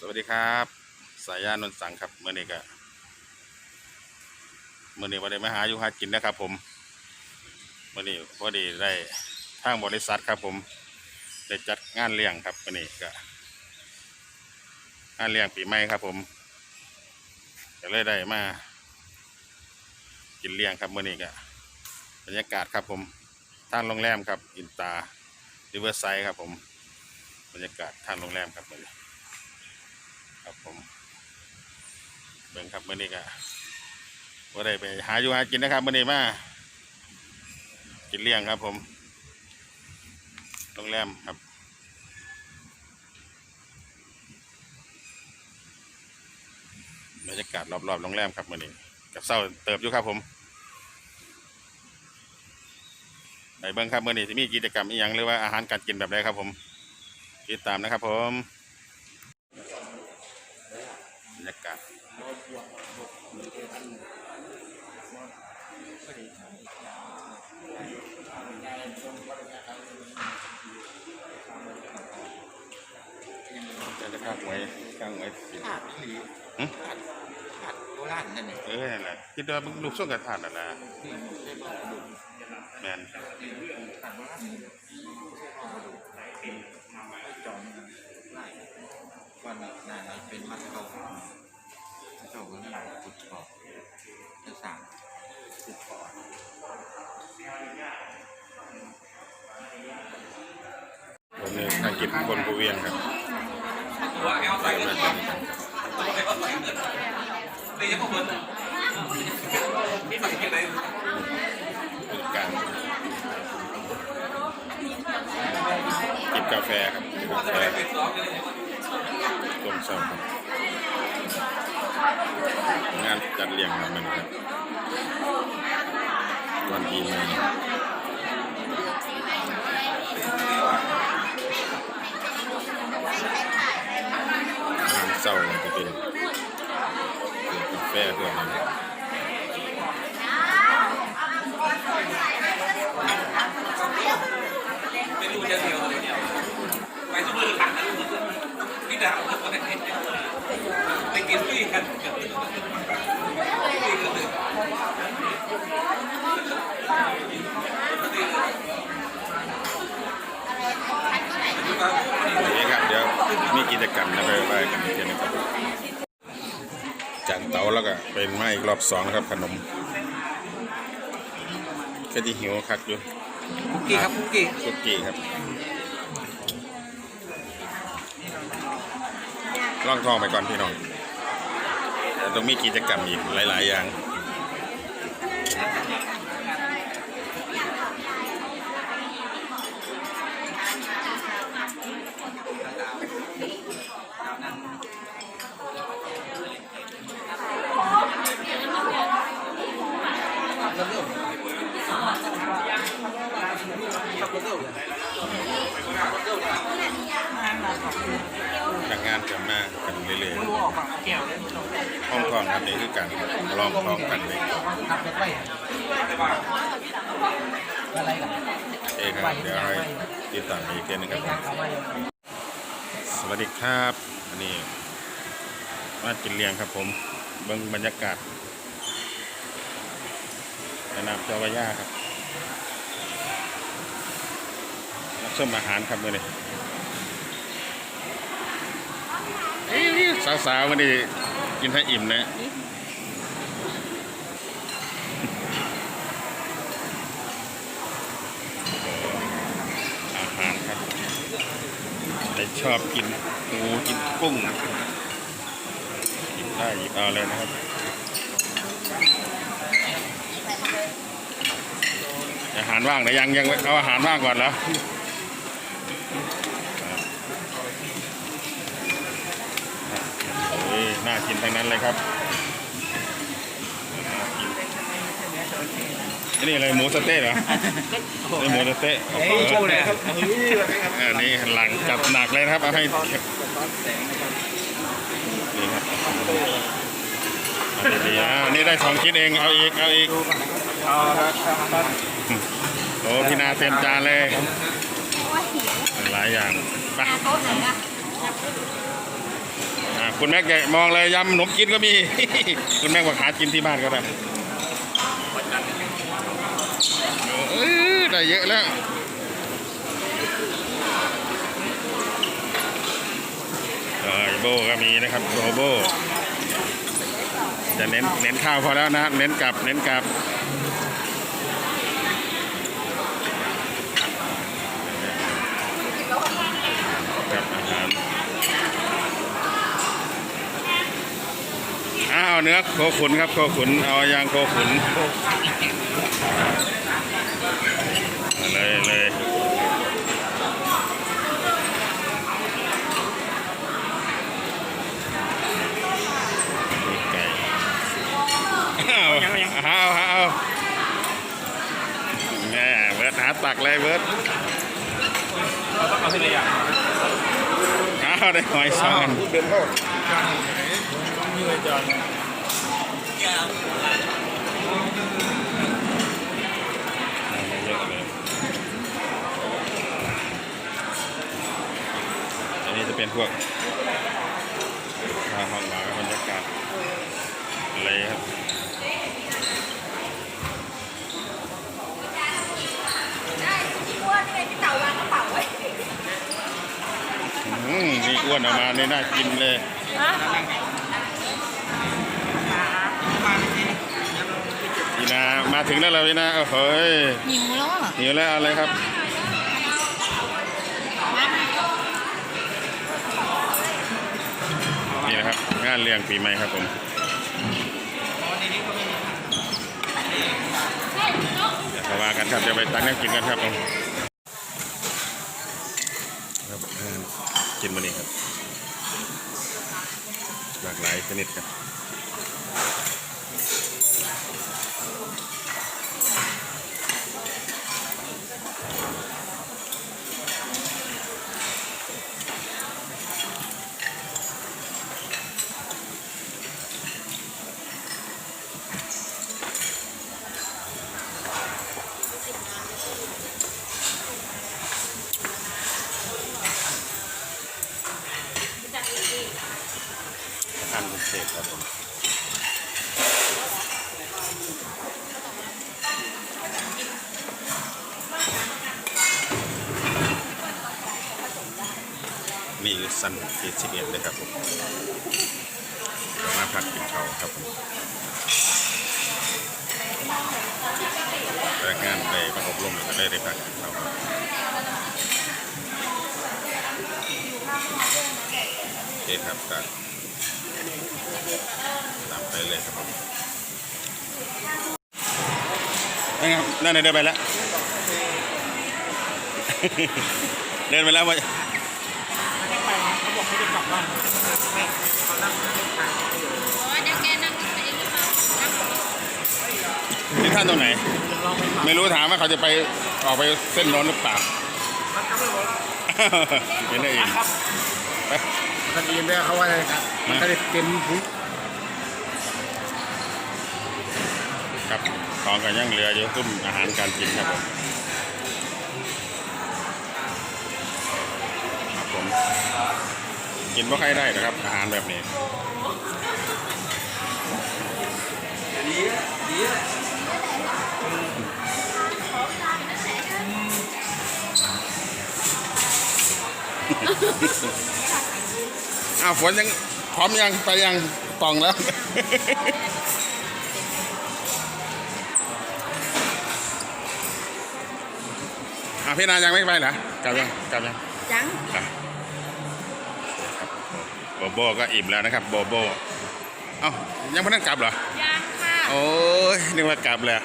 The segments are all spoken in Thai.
สวัสดีครับ สายยานนท์สังครับเมื่อนี้ก็เมื่อนี้วันนี้มาหาอยู่หากินนะครับ ผมเมื่อนี้พอดีได้ทางบริษัทครับ ผมได้จัดงานเลี้ยงครับเมื่อนี้ก็งานเลี้ยงปีใหม่ครับ ผมก็เลยได้มา กินเลี้ยงครับเมื่อนี้ก็บรรยากาศครับ ผมทางโรงแรมครับ อินตาริเวอร์ไซด์ครับ ผมบรรยากาศทางโรงแรมครับเมื่อนี้ ครับผมเบิ่งครับมื่อนี้ก็ว่าได้ไปหาอยู่หากินนะครับมื่อนี้มากินเลี้ยงครับผมโรงแรมครับบรรยากาศรอบๆโรงแรมครับมื่อนี้กับเศร้าเติบอยู่ครับผมไปเบิ่งครับมื่อนี้ที่มีกิจกรรมอีหยังหรือว่าอาหารการกินแบบไรครับผมติดตามนะครับผมบรรยากาศ จะข้างไว้ข้างไว้สิขาดหรือขาดขาดโบราณนั่นเองเออนั่นแหละคิดว่ามึงลูกส่งกระถานน่ะนะที่ใช้พ่อกระแมนขาดโบราณนี่ใช้พ่อกระไม่จอมไล่วันนี้นเป็นมัดเขา เขาก็เลยขุดคอจะสั่งขุดคอผมนี่ทางกินคนผู้เวียงครับว่าแกเอาใส่เงินก่อนตียังไม่เหมือนนี่ใส่ยังไงเป็นการกินกาแฟครับกินกาแฟต้มซ้ำครับ งานจัดเลี้ยงครับมันครับวันปีใหม่หารเศร้ามันเป็นกาแฟเพื่อนน เป็นรูปเดียวเลยเนี่ยไปทุกมือขันพี่ดาวไปกินพี่กันพี่กันเลย โอเคครับเดี๋ยวมีกิจกรรมนะไปไปกันอีกทีหนึงครับจาก เตาแล้วก็เป็นมาอีกรอบสองนะครับขนม ก็ที่หิวคักอยู่คุกกี้ครับคุกกี้คุกกี้ครับล่องทองไปก่อนพี่น้องเดี๋ยวต้องมีกิจกรรมอีกหลาย ๆ อย่าง พนักงานจะ มากันเรื่อยๆห้องทองครับนี่คือการลองทองกันเลยนับไปไว้อะไรกันเองครับเดี๋ยวให้ติดตามอีกทีหนึงครับ สวัสดีครับอันนี้มากินเลี้ยงครับผมเบิ่งบรรยากาศแม่น้ำเจ้าพระยาครับรับชมอาหารครับมื่อนี้ สาวๆวันนี้กินให้อิ่มนะอาหารครับใครชอบกินปูกินกุ้ง กินได้หยิบเอาเลยนะครับอาหารว่างนะยังยังเอาอาหารว่างก่อนแล้วโอ้ ยน่ากินทั้งนั้นเลยครับน่ากินอันนี่อะไรหมูสะเต๊ะเหรอนี่หมูสะเต๊ะโอ้โหอันนี้หลังจัดหนักเลยนะครับเอาให้นี่ครับเอาดีๆอ่านี่ได้สองชิ้นเองเอาอีกเอาอีกโอ้พี่นาเต็มจานเลยหลายอย่างไปโต๊ะไหนอะ คุณแม็กอย่มองเลยยำขนมจีนก็มี คุณแม็กบอกหากินที่บ้านก็ได้ออได้เยอะแล้วเอโบก็มีนะครับโบโบจะเน้นเน้นข้าวพอแล้วนะเน้นกลับเน้นกลับกับอาหาร อ้าวเนื้อโคขุนครับโคขุนเอายางโคขุนเอาเลยเลยมีไก่เอาเอาเอาแม่เบิร์ดหาตักเลยเบิร์ดเราต้องเอาทีละอย่างเอาได้หอยสองอันเดิ นเข้านี่เลยจอนเยอะเลยอันนี้จะเป็นพวกห้องหมาบรรยากาศอะไรครับได้พี่อ้วนนี่ไงพี่เต๋าวางกระเป๋าไว้อืมนี่อ้วนออกมาเนี่ยน่ากินเลยพี่นา มาถึงแล้วเราพี่นาโอ้โหยหิวแล้วอะหิวแล้วเอาอะไรครับนี่นะครับงานเลี้ยงปีใหม่ครับผมเดี๋ยวมาว่ากันครับเดี๋ยวไปตักน้ำกินกันครับผมครับเออกินมานี่ครับ หลากหลายชนิดครับอาหารพิเศษครับผมนี่คือ สันเฟสสิบเอ็ดเลยครับผมมาพักกินเขาวครับผมพนักงานได้มาอบรมแล้วก็ได้ได้พักกินเขาครับโอเคครับก็ตามไปเลยครับผมนั่นครับนั่นเดินไปแล้ว เดินไปแล้วว่า โอ้ยเดี๋ยวแกนั่งรถไปเองหรือเปล่านั่งรถที่ท่านตรงไหนไม่รู้ถามว่าเขาจะไปออกไปเส้นโน้นหรือเปล่าเห็นได้เองไปกันเองได้เขาว่าอะไรครับ มันก็ได้เป็นผู้ครับของกันยังเหลืออยู่ตุ้มอาหารการกินครับผมครับผม กินว่าใครได้นะครับ อาหารแบบนี้อ้าวฝนยังพร้อมยังไปยังป่องแล้วอะพี่นายังไม่ไปเหรอกลับยังกลับยังยังอะครับ โบโบก็อิ่มแล้วนะครับโบโบเอ้ายังไม่ได้กลับเหรอยังค่ะโอ้ยนึกว่ากลับเลย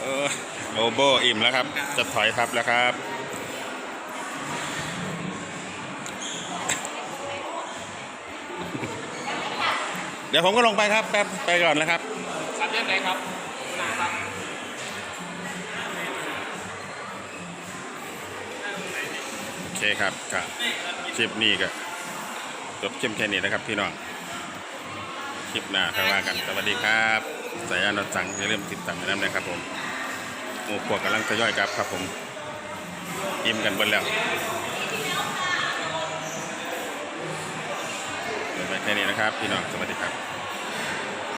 เออโบโบอิ่มแล้วครับ จะถอยทับแล้วครับเดี๋ยวผมก็ลงไปครับแป๊บไปก่อนนะครับครับเรื่องไหนครับนะครับโอเคครับก็คลิปนี้ก็ จบเข้มแค่นี้นะครับพี่น้อง คลิปหน้าค่อยว่ากัน สวัสดีครับ สายยานรถสั่งอย่าลืมติดตามน้ำนะครับผมหมูขวกกำลังทยอยครับครับผมอิ่มกันบนแล้วบ๊ายบายว้แค่นี้นะครับ พี่น้อง สวัสดีครับ